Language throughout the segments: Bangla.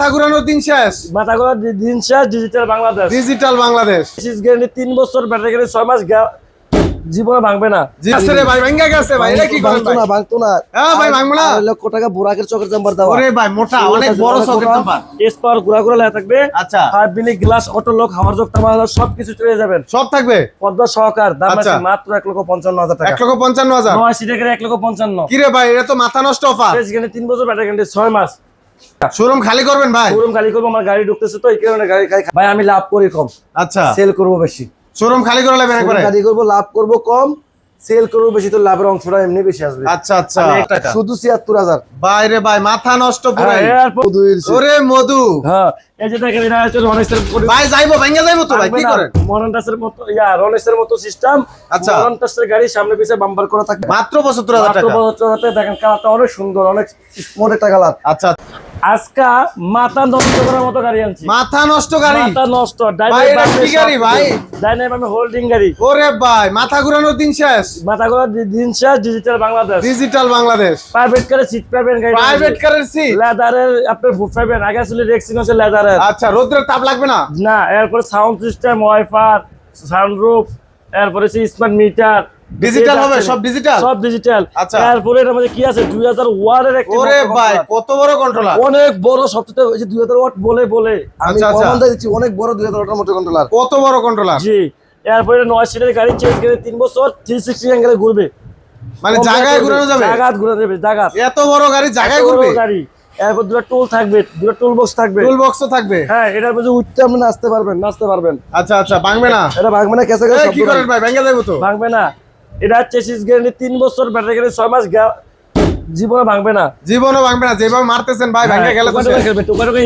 মাথা ঘুরানোর দিন শেষ? মাথা করা দিন শেষ digital Bangladesh. Digital Bangladesh. Guarantee তিন বছর ব্যাটারি গ্যারান্টি ছয় মাস জীবনে ভাঙবে না। রে ভাই ভাঙ্গা গেছে ভাই। এটা কি ভাঙতো না ভাঙতো না। হ্যাঁ ভাই ভাঙবো না? লক্ষ টাকা বুরাকের চকের চেম্বার দেওয়া। ওরে ভাই মোটা অনেক বড় সকেট নাম্বার এস পাওয়ার ঘোরা ঘোরা লেখা থাকবে। আচ্ছা। Five minute glass auto lock হাওয়ার যোগ তামার সবকিছু চলে যাবেন সব থাকবে? পদ্মা সহকার দাম আচ্ছা। আছে মাত্র এক লক্ষ পঞ্চান্ন হাজার টাকা। এক লক্ষ পঞ্চান্ন হাজার? নয় সিটের গাড়ি এক লক্ষ পঞ্চান্ন। কি রে ভাই এটা তো মাথা নষ্ট অফার। তিন বছর ব্যাটারি গ্যারান্টি ছয় মাস। শোরুম খালি করবেন ভাই? শোরুম খালি করব আমার গাড়ি ঢুকতেছে তো এই কারণে গাড়ি খালি ভাই আমি লাভ করি কম। আচ্ছা। সেল করব বেশি। শোরুম খালি করে একবারে? করব লাভ করব কম সেল করব বেশি তো লাভের অংশটা এমনি বেশি আসবে। আচ্ছা আচ্ছা। শুধু ছিয়াত্তর হাজার। বাইরে ভাই মাথা নষ্ট হ্যাঁ, ওরে মধু। হ্যাঁ। এই যে দেখেন এটা হচ্ছে রনেসের ভাই যাইবো যাইবো তো ভাই কি করেন? মরনটাসের মতো ইয়া রনেসের মতো সিস্টেম আচ্ছা। মরনটাসের গাড়ি সামনে পিছে বাম্পার করা থাকবে। মাত্র পঁচাত্তর হাজার মাত্র টাকা। পঁচাত্তর হাজার টাকা। দেখেন কালারটা অনেক সুন্দর অনেক স্মুথ একটা কালার আচ্ছা। আজকা মাথা নষ্ট করার মতো গাড়ি আনছি। মাথা নষ্ট গাড়ি? মাথা নষ্ট। গাড়ি, ভাই? ডাইনাম আমি হোল্ডিং গাড়ি। ওরে ভাই মাথা ঘুরানোর দিন শেষ। মাথা করা দিন শেষ digital Bangladesh. Digital Bangladesh. Private কারে সিট পাবেন গাড়ি প্রাইভেট কারের সিট লেদারের আপনার ফুট পাবেন আগে ছিল রেক্সিন হচ্ছে লেদারের আচ্ছা রোদ্রের তাপ লাগবে না? না এরপরে সাউন্ড সিস্টেম ওয়াইফার সানরুফ এরপরে স্মার্ট মিটার ডিজিটাল হবে সব ডিজিটাল সব ডিজিটাল আচ্ছা। এরপরে এর মধ্যে কি আছে? 2000 ওয়াটের একটি ওরে ভাই কত বড় কন্ট্রোলার অনেক বড় সবচেয়ে ওই যে 2000 ওয়াট বলে বলে। আমি আচ্ছা, আচ্ছা। দিচ্ছি অনেক বড় দুই হাজার মোটর কন্ট্রোলার কত বড় কন্ট্রোলার জি। এরপরে সিটের গাড়ি চেঞ্জ করে তিন বছর 360 অ্যাঙ্গেলে ঘুরবে। মানে জায়গায় ঘুরানো যাবে? জায়গা ঘুরে দেবে জায়গা এত বড় গাড়ি জায়গায় ঘুরবে? গাড়ি। এরপর দুটো টুল থাকবে দুটো টুল বক্স থাকবে। টুল বক্সও থাকবে? হ্যাঁ এটার মধ্যে উঠতে আপনি নাচতে পারবেন নাচতে পারবেন। আচ্ছা আচ্ছা ভাঙবে না? এটা ভাঙবে না কেসে এই, কি করেন ভাই ভেঙে যাব তো? ভাঙবে না। এটা চেসিস গ্যারান্টি তিন বছর ব্যাটারি গ্যারান্টি ছয় মাস জীবনে ভাঙবে না। জীবনে ভাঙবে না যেভাবে মারতেছেন ভাই ভাঙে গেলে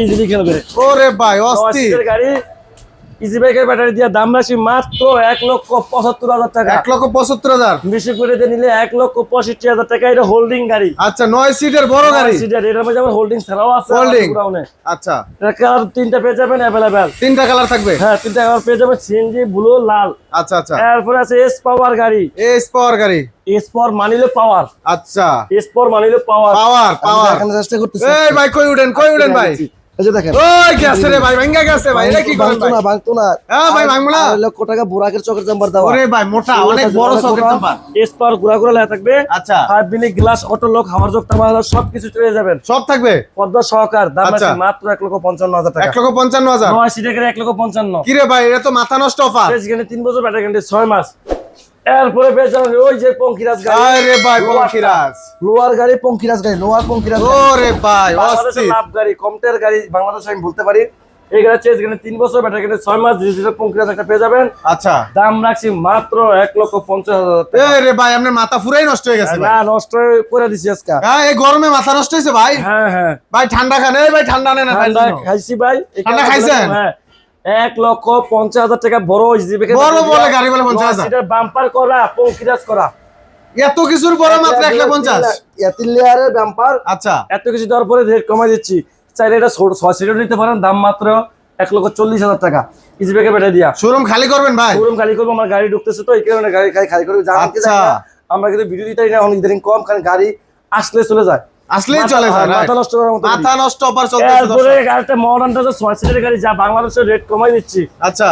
ইজিলি খেলবে ওরে ভাই অস্থির। গাড়ি ইজি বাইকের ব্যাটারি দিয়ে দাম রাশি মাত্র এক লক্ষ পঁচাত্তর হাজার টাকা। এক লক্ষ পঁচাত্তর হাজার? বেশি করে দিয়ে নিলে এক লক্ষ পঁয়ষট্টি হাজার টাকা। এটা হোল্ডিং গাড়ি। আচ্ছা নয় সিটের বড় গাড়ি? সিটার এটার মধ্যে আমার হোল্ডিং ছাড়াও আছে? গোডাউনে আচ্ছা। কালার তিনটা পেয়ে যাবেন অ্যাভেলেবেল তিনটা কালার থাকবে? হ্যাঁ তিনটা কালার পেয়ে যাবেন সিএনজি ব্লু লাল। আচ্ছা আচ্ছা। এরপরে আছে এস পাওয়ার গাড়ি। এস পাওয়ার গাড়ি। এস পাওয়ার মানিলে পাওয়ার আচ্ছা। এস পাওয়ার মানিলে পাওয়ার পাওয়ার পাওয়ার এখানে চেষ্টা করতেছি। এই ভাই কই উঠেন কই উঠেন ভাই? এই যে দেখেন। ওই গেছে রে ভাই ভাঙ্গা গেছে ভাই এটা কি করেন ভাই? না ভাঙতো না। হ্যাঁ ভাই ভাঙবো না? লক্ষ টাকা বুরাকের চকের চেম্বার দেওয়া। ওরে ভাই মোটা অনেক বড় সকেট নাম্বার এস ঘোরা ঘোরা লেখা থাকবে। আচ্ছা। মিনিট গ্লাস অটো লক হাওয়ার যোগ তামার সবকিছু চলে যাবেন। সব থাকবে? পদ্মা সহকার দাম আচ্ছা। আছে মাত্র এক লক্ষ পঞ্চান্ন হাজার টাকা। এক লক্ষ পঞ্চান্ন হাজার? নয় সিটের গাড়ি এক লক্ষ পঞ্চান্ন। কি রে ভাই এটা তো মাথা নষ্ট অফার। বছর ব্যাটারি গ্যারান্টি মাস। এরপরে পেয়ে যাবেন ওই যে পঙ্কিরাজ গাড়ি। আরে ভাই পঙ্খিরাজ লোয়ার গাড়ি পঙ্কিরাজ গাড়ি লোয়ার পঙ্কিরাজ ওরে ভাই অস্থির। লাভ গাড়ি কমটের গাড়ি বাংলাদেশে আমি বলতে পারি। এই গাড়ি চেঞ্জ গাড়ি তিন বছর ব্যাটারি গ্যারান্টি ছয় মাস ডিজিটাল পঙ্কিরাজ একটা পেয়ে যাবেন। আচ্ছা। দাম রাখছি মাত্র এক লক্ষ পঞ্চাশ হাজার টাকা। এই রে ভাই আপনার মাথা পুরাই নষ্ট হয়ে গেছে না নষ্ট করে দিছি আজকে। হ্যাঁ এই গরমে মাথা নষ্ট হয়েছে ভাই? হ্যাঁ হ্যাঁ। ভাই ঠান্ডা খান। এই ভাই ঠান্ডা নেন না ঠান্ডা খাইছি ভাই। ঠান্ডা খাইছেন? হ্যাঁ। এক লক্ষ পঞ্চাশ হাজার টাকা বড় জিবি বড় বলে গাড়ি বলে 50,000 বাম্পার করা পঙ্কিরাজ করা। এত কিছুর পরে মাত্র এক লাখ পঞ্চাশ। তিন লেয়ারের ব্যাম্পার আচ্ছা। এত কিছু দেওয়ার পরে রেট কমাই দিচ্ছি। চাইলে এটা ছয় সিটের নিতে পারেন দাম মাত্র এক লক্ষ চল্লিশ হাজার টাকা। বেটে দিয়া। শোরুম খালি করবেন ভাই। শোরুম খালি করব আমার গাড়ি ঢুকতেছে তো এই কারণে গাড়ি খালি খালি করে জানান কি আচ্ছা। আমরা কিন্তু ভিডিও দিতে অনেক দিন কম কারণ গাড়ি আসলে চলে যায়। আসলেই চলে মাথা নষ্ট করার মতো মাথা নষ্ট অফার চলতেছে এরপরে দর্শক। গাড়িটা মডার্নটা তো সিটের গাড়ি যা বাংলাদেশের রেট কমাই দিচ্ছি। আচ্ছা।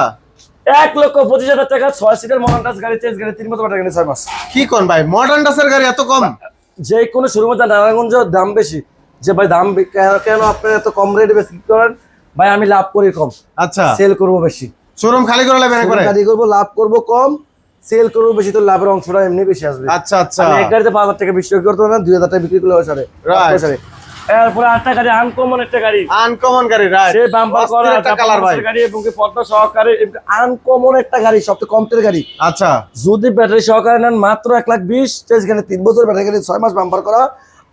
এক লক্ষ পঁচিশ হাজার টাকা ছয় সিটের মডার্ন টাচ গাড়ি চেঞ্জ গাড়ি তিন বছর টাকা ছয় মাস কি কোন ভাই? মডার্ন গাড়ি এত কম? যে কোনো শোরুমে নারায়ণগঞ্জ দাম বেশি। যে ভাই দাম কেন আপনি এত কম রেটে বেশি করেন? ভাই আমি লাভ করি কম। আচ্ছা। সেল করব বেশি। শোরুম খালি করে নেবেন একবারে? গাড়ি করব লাভ করব কম। সেল করব বেশি তো লাভের অংশটা এমনি বেশি আসবে। আচ্ছা আচ্ছা। এক গাড়িতে পাঁচ হাজার টাকা বিক্রি করতে না দুই হাজার টাকা বিক্রি করলে সারে Right. এরপরে আটটা গাড়ি আনকমন একটা গাড়ি। আনকমন গাড়ি রাইট সে বাম্পার করা একটা কালার ভাই। গাড়ি এবং সহকারে আনকমন একটা গাড়ি সবচেয়ে কমতের গাড়ি। আচ্ছা। যদি ব্যাটারি সহকারে নেন মাত্র এক লাখ বিশ এখানে তিন বছর ব্যাটারি গাড়ি ছয় মাস বাম্পার করা।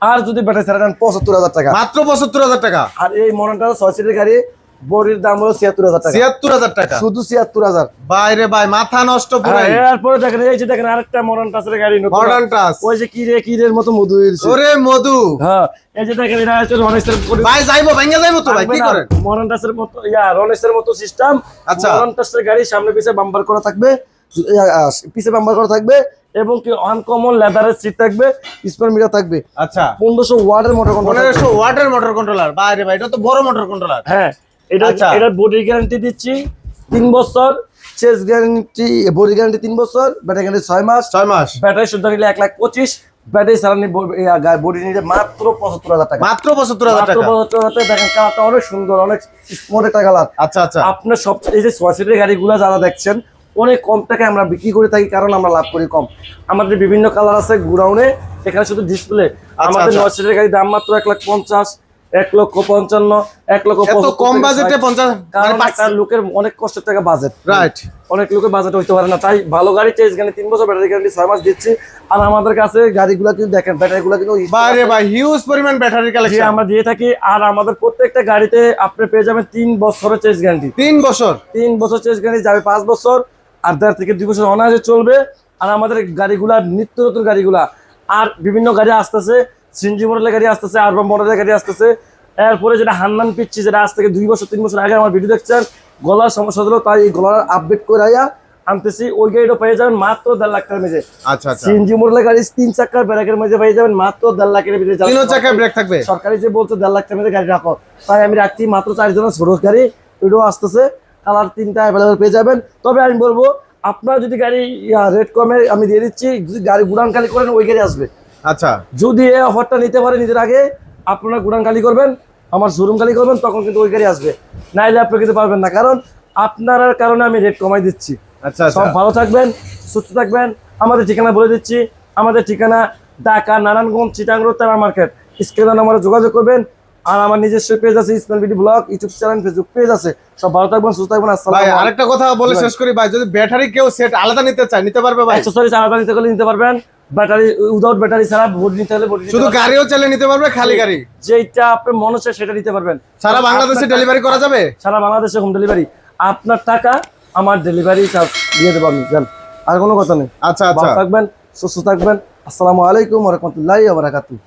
আর যদি ব্যাটারি ছাড়া নেন পঁচাত্তর হাজার টাকা। মাত্র পঁচাত্তর হাজার টাকা? আর এই মডেলটা ছয় সিটের গাড়ি বডির দাম হলো ছিয়াত্তর হাজার টাকা। ছিয়াত্তর হাজার টাকা? শুধু ছিয়াত্তর হাজার। বাইরে ভাই মাথা নষ্ট হ্যাঁ, এরপরে দেখেন এই যে দেখেন আরেকটা মডার্ন টাচের গাড়ি নতুন। মডার্ন টাস ওই যে কিরে কিরের মতো মধু ওরে মধু। হ্যাঁ এই যে দেখেন এটা হচ্ছে রনেসের ভাই যাইবো ভেঙে যাইবো তো ভাই কি করেন? মডার্ন টাচের মতো ইয়া রনেসের মতো সিস্টেম আচ্ছা। মডার্ন টাচের গাড়ি সামনে পিছে বাম্পার করা থাকবে। পিছে বাম্পার করা থাকবে এবং কি আনকমন লেদারের সিট থাকবে স্পেয়ার মিটার থাকবে। আচ্ছা। পনেরোশো ওয়ার্ডের মোটর কন্ট্রোল পনেরোশো ওয়াটের মোটর কন্ট্রোলার বাইরে ভাই এটা তো বড় মোটর কন্ট্রোলার হ্যাঁ। এটা আচ্ছা। এটার বডি গ্যারান্টি দিচ্ছি তিন বছর চেস গ্যারান্টি বডি গ্যারান্টি তিন বছর ব্যাটারি গ্যারান্টি ছয় মাস। ছয় মাস। ব্যাটারি শুদ্ধ নিলে এক লাখ পঁচিশ ব্যাটারি সারানি বডি নিলে মাত্র পঁচাত্তর হাজার টাকা। মাত্র পঁচাত্তর হাজার টাকা। পঁচাত্তর হাজার দেখেন কালারটা অনেক সুন্দর অনেক স্মোট একটা কালার আচ্ছা আচ্ছা। আপনার সব এই যে ছয় সিটের গাড়িগুলো যারা দেখছেন অনেক কম টাকায় আমরা বিক্রি করে থাকি কারণ আমরা লাভ করি কম। আমাদের বিভিন্ন কালার আছে গুডাউনে এখানে শুধু ডিসপ্লে আমাদের আচ্ছা। নয় সিটের গাড়ির দাম মাত্র এক লাখ পঞ্চাশ। এক লক্ষ পঞ্চান্ন এক লক্ষ কম বাজেটে 60 পঞ্চাশ কারণ মানে লোকের অনেক কষ্টের টাকা বাজেট রাইট অনেক লোকের বাজেট হইতে পারে না। তাই ভালো গাড়ি গাড়ি তিন বছর ব্যাটারি গ্যারান্টি ছয় মাস দিচ্ছি। আর আমাদের কাছে গাড়িগুলো কিন্তু দেখেন ব্যাটারিগুলো কিন্তু বাইরে ভাই হিউজ পরিমাণ ব্যাটারি কালেকশন আমরা দিয়ে থাকি আর আমাদের প্রত্যেকটা গাড়িতে আপনি পেয়ে যাবেন তিন বছরের চেঞ্জ গ্যারান্টি তিন বছর? তিন বছর চেঞ্জ গ্যারান্টি যাবে পাঁচ বছর আর দেড় থেকে দুই বছর অনায়াসে চলবে। আর আমাদের গাড়িগুলা নিত্য নতুন গাড়িগুলা। আর বিভিন্ন গাড়ি আসতেছে সিনজি মডেলের গাড়ি আসতেছে আরবাম মডেলের গাড়ি আসতেছে। এরপরে যেটা হান্নান পিচ্ছি যেটা আজ থেকে দুই বছর তিন বছর আগে আমার ভিডিও দেখছেন গলার সমস্যা হলো তাই এই গলার আপডেট করে আইয়া আনতেছি। ওই গাড়িটা পেয়ে যাবেন মাত্র দেড় লাখ টাকার মেঝে। আচ্ছা আচ্ছা। সিএনজি মডেলের গাড়ি তিন চাকার ব্রেকের মধ্যে পেয়ে যাবেন মাত্র দেড় লাখের ভিতরে তিন চাকায় ব্রেক থাকবে? সরকারি যে বলছে দেড় লাখ টাকার মধ্যে গাড়ি রাখো তাই আমি রাখছি মাত্র চারজনের ছোট গাড়ি ওইটাও আসতেছে। কালার তিনটা অ্যাভেলেবেল পেয়ে যাবেন। তবে আমি বলব আপনার যদি গাড়ি রেট কমে আমি দিয়ে দিচ্ছি যদি গাড়ি গুড়ান খালি করেন ওই গাড়ি আসবে। আচ্ছা। যদি এই অফারটা নিতে পারে নিজের আগে আপনারা গুড়ান খালি করবেন আমার শোরুম খালি করবেন তখন কিন্তু ওই গাড়ি আসবে। নাইলে আপনি কিন্তু পারবেন না কারণ আপনার কারণে আমি রেট কমাই দিচ্ছি। আচ্ছা আচ্ছা। সব ভালো থাকবেন সুস্থ থাকবেন। আমাদের ঠিকানা বলে দিচ্ছি আমাদের ঠিকানা ঢাকা নারায়ণগঞ্জ চিটাং রোড তারা মার্কেট। স্ক্রিনের নাম্বারে যোগাযোগ করবেন আর আমার নিজস্ব পেজ আছে Ismail BD blog YouTube channel Facebook page আছে। সব ভালো থাকবেন সুস্থ থাকবেন ভাই আসসালাম আরেকটা কথা বলে শেষ করি ভাই যদি ব্যাটারি কেউ সেট আলাদা নিতে চায় নিতে পারবে ভাই? অ্যাক্সেসরিজ আলাদা নিতে গেলে নিতে পারবেন। ব্যাটারি উইদাউট ব্যাটারি ছাড়া ভোট নিতে হলে শুধু গাড়িও চালিয়ে নিতে পারবে খালি গাড়ি? যেটা আপনার মনে হচ্ছে সেটা নিতে পারবেন। সারা বাংলাদেশে ডেলিভারি করা যাবে? সারা বাংলাদেশে হোম ডেলিভারি আপনার টাকা আমার ডেলিভারি চার্জ দিয়ে দেবো আমি জান। আর কোনো কথা নেই। আচ্ছা আচ্ছা। থাকবেন সুস্থ থাকবেন। আসসালামু আলাইকুম রহমতুল্লাহ বারাকাতুহ।